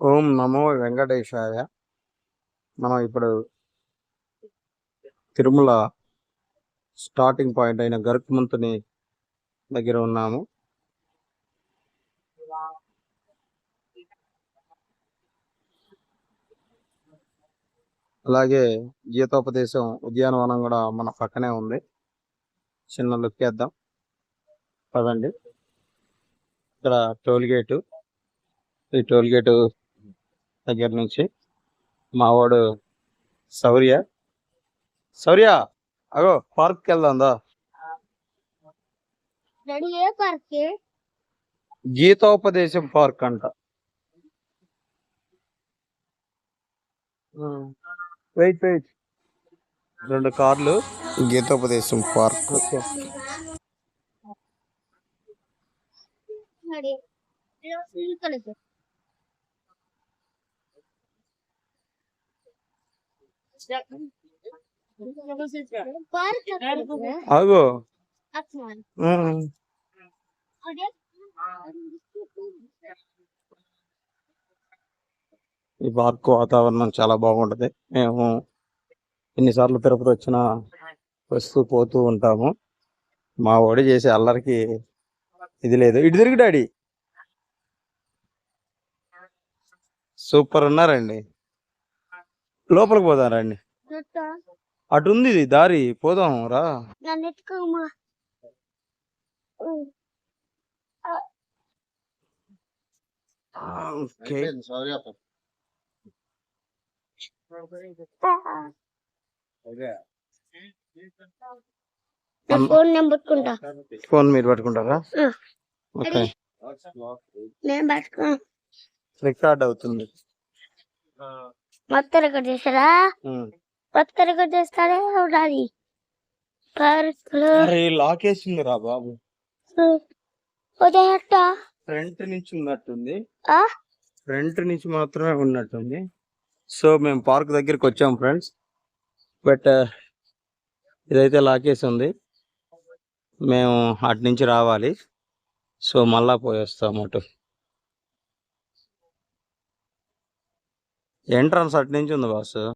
ఓం నమో వెంకటేశాయ. మనం ఇప్పుడు Tirumala starting point అయిన గరుత్మంతుని దగ్గర ఉన్నాము. అలాగే గీతోపదేశం ఉద్యానవనం కూడా మన పక్కనే ఉంది. చిన్న లుక్ వేద్దాం. పదండి. ఇక్కడ టోల్ గేటు. ఈ టోల్ గేటు దగ్గర నుంచి మావాడు శౌర్య. శౌర్య అగో పార్క్కి వెళ్దాందా? పార్క్? గీతోపదేశం పార్క్ అంట. Wait wait. రెండు కార్లు. గీతోపదేశం పార్క్. డాడీ ఇక్కడ పార్క్ అగో ఈ పార్క్ వాతావరణం చాలా బాగుంటది. మేము ఎన్నిసార్లు తిరుపతి వచ్చినా వస్తూ పోతూ ఉంటాము. మా వాడు చేసే అల్లరికి ఇది లేదు. ఇటు తిరిగి డాడీ. సూపర్ ఉన్నారండి. లోపలికి పోదాం రండి అటు ఉంది ఇది దారి పోదాం రా. ఓకే. ఫోన్ నేను పట్టుకుంటా. ఫోన్ మీరు పట్టుకుంటారా. ఓకే. నేను పట్టుకో. రికార్డ్ అవుతుంది. మొత్తం రికార్డ్ చేస్తారా ఉమ్. మొత్తం రికార్డ్ చేస్తారే డాడీ పార్క్లో అరే లాక్ వేసింది రా బాబు. ఉదయట. ఫ్రంట్ నుంచి ఉన్నట్టుంది. ఆ? ఫ్రంట్ నుంచి మాత్రమే ఉన్నట్టుంది. సో మేము పార్క్ దగ్గరికి వచ్చాం ఫ్రెండ్స్. బట్ ఇదైతే లాకేసి ఉంది. మేము అటు నుంచి రావాలి. సో మళ్ళా పోయేస్తాం అటు. ఎంట్రన్స్ అటు నుంచి ఉంది బాస్